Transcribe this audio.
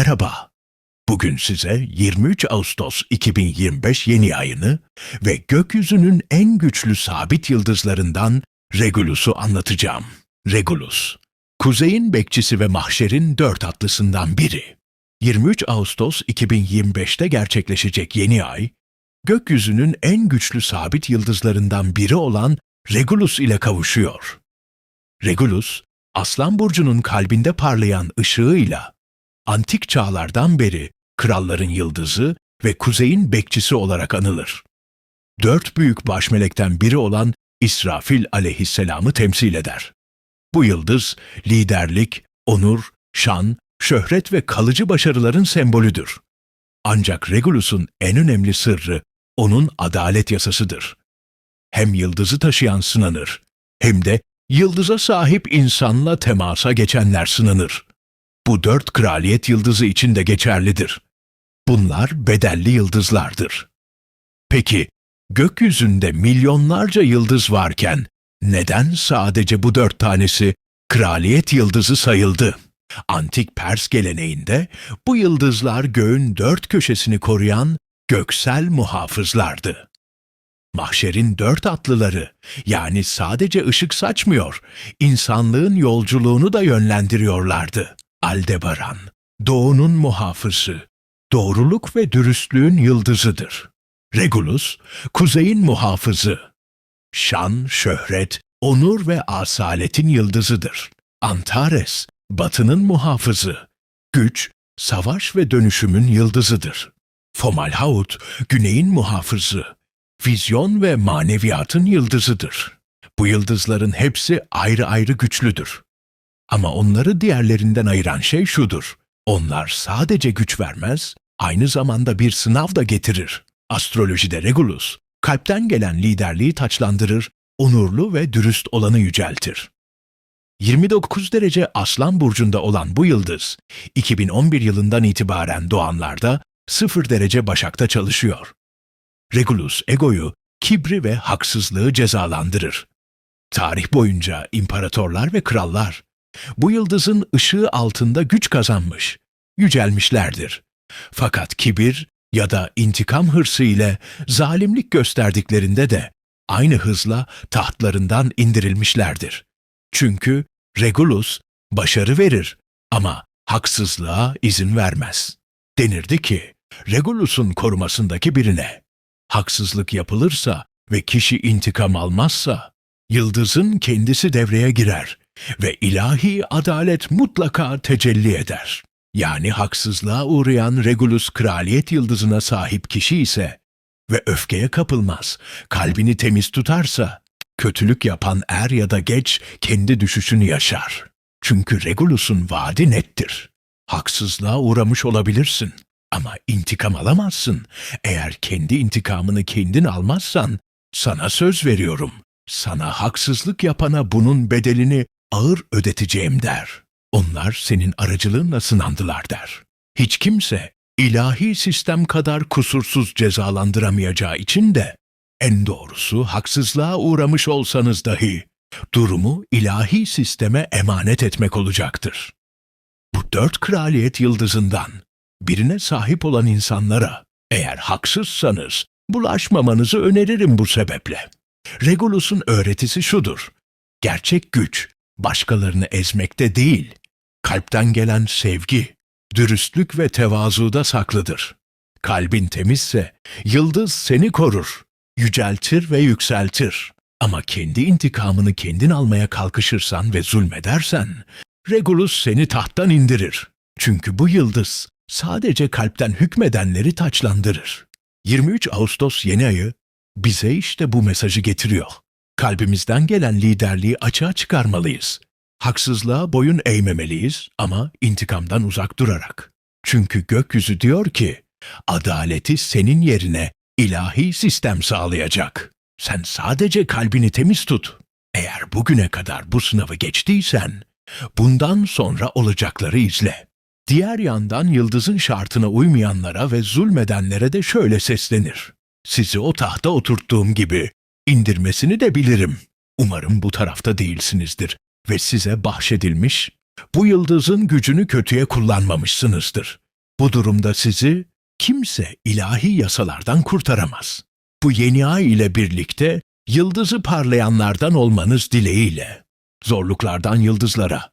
merhaba. Bugün size 23 Ağustos 2025 yeni ayını ve gökyüzünün en güçlü sabit yıldızlarından Regulus'u anlatacağım. Regulus, kuzeyin bekçisi ve mahşerin dört atlısından biri. 23 Ağustos 2025'te gerçekleşecek yeni ay, gökyüzünün en güçlü sabit yıldızlarından biri olan Regulus ile kavuşuyor. Regulus, Aslan Burcu'nun kalbinde parlayan ışığıyla antik çağlardan beri kralların yıldızı ve kuzeyin bekçisi olarak anılır. Dört büyük başmelekten biri olan İsrafil aleyhisselamı temsil eder. Bu yıldız liderlik, onur, şan, şöhret ve kalıcı başarıların sembolüdür. Ancak Regulus'un en önemli sırrı onun adalet yasasıdır. Hem yıldızı taşıyan sınanır, hem de yıldıza sahip insanla temasa geçenler sınanır. Bu dört kraliyet yıldızı için de geçerlidir. Bunlar bedelli yıldızlardır. Peki, gökyüzünde milyonlarca yıldız varken neden sadece bu dört tanesi kraliyet yıldızı sayıldı? Antik Pers geleneğinde bu yıldızlar göğün dört köşesini koruyan göksel muhafızlardı. Mahşerin dört atlıları, yani sadece ışık saçmıyor, insanlığın yolculuğunu da yönlendiriyorlardı. Aldebaran, doğunun muhafızı, doğruluk ve dürüstlüğün yıldızıdır. Regulus, kuzeyin muhafızı. Şan, şöhret, onur ve asaletin yıldızıdır. Antares, batının muhafızı. Güç, savaş ve dönüşümün yıldızıdır. Fomalhaut, güneyin muhafızı. Vizyon ve maneviyatın yıldızıdır. Bu yıldızların hepsi ayrı ayrı güçlüdür. Ama onları diğerlerinden ayıran şey şudur. Onlar sadece güç vermez, aynı zamanda bir sınav da getirir. Astrolojide Regulus, kalpten gelen liderliği taçlandırır, onurlu ve dürüst olanı yüceltir. 29 derece Aslan burcunda olan bu yıldız, 2011 yılından itibaren doğanlarda 0 derece Başak'ta çalışıyor. Regulus egoyu, kibri ve haksızlığı cezalandırır. Tarih boyunca imparatorlar ve krallar bu yıldızın ışığı altında güç kazanmış, yücelmişlerdir. Fakat kibir ya da intikam hırsı ile zalimlik gösterdiklerinde de aynı hızla tahtlarından indirilmişlerdir. Çünkü Regulus başarı verir ama haksızlığa izin vermez. Denirdi ki, Regulus'un korumasındaki birine haksızlık yapılırsa ve kişi intikam almazsa, yıldızın kendisi devreye girer ve ilahi adalet mutlaka tecelli eder. Yani haksızlığa uğrayan Regulus kraliyet yıldızına sahip kişi ise ve öfkeye kapılmaz, kalbini temiz tutarsa, kötülük yapan er ya da geç kendi düşüşünü yaşar. Çünkü Regulus'un vaadi nettir. Haksızlığa uğramış olabilirsin ama intikam alamazsın. Eğer kendi intikamını kendin almazsan, sana söz veriyorum. Sana haksızlık yapana bunun bedelini ağır ödeteceğim der. Onlar senin aracılığınla sınandılar der. Hiç kimse ilahi sistem kadar kusursuz cezalandıramayacağı için de en doğrusu haksızlığa uğramış olsanız dahi durumu ilahi sisteme emanet etmek olacaktır. Bu dört kraliyet yıldızından birine sahip olan insanlara eğer haksızsanız bulaşmamanızı öneririm bu sebeple. Regulus'un öğretisi şudur. Gerçek güç başkalarını ezmekte değil, kalpten gelen sevgi, dürüstlük ve tevazuda saklıdır. Kalbin temizse yıldız seni korur, yüceltir ve yükseltir. Ama kendi intikamını kendin almaya kalkışırsan ve zulmedersen, Regulus seni tahttan indirir. Çünkü bu yıldız sadece kalpten hükmedenleri taçlandırır. 23 Ağustos yeni ayı bize işte bu mesajı getiriyor. Kalbimizden gelen liderliği açığa çıkarmalıyız. Haksızlığa boyun eğmemeliyiz ama intikamdan uzak durarak. Çünkü gökyüzü diyor ki, adaleti senin yerine ilahi sistem sağlayacak. Sen sadece kalbini temiz tut. Eğer bugüne kadar bu sınavı geçtiysen, bundan sonra olacakları izle. Diğer yandan yıldızın şartına uymayanlara ve zulmedenlere de şöyle seslenir. Sizi o tahta oturttuğum gibi indirmesini de bilirim. Umarım bu tarafta değilsinizdir ve size bahşedilmiş, bu yıldızın gücünü kötüye kullanmamışsınızdır. Bu durumda sizi kimse ilahi yasalardan kurtaramaz. Bu yeni ay ile birlikte yıldızı parlayanlardan olmanız dileğiyle. Zorluklardan yıldızlara,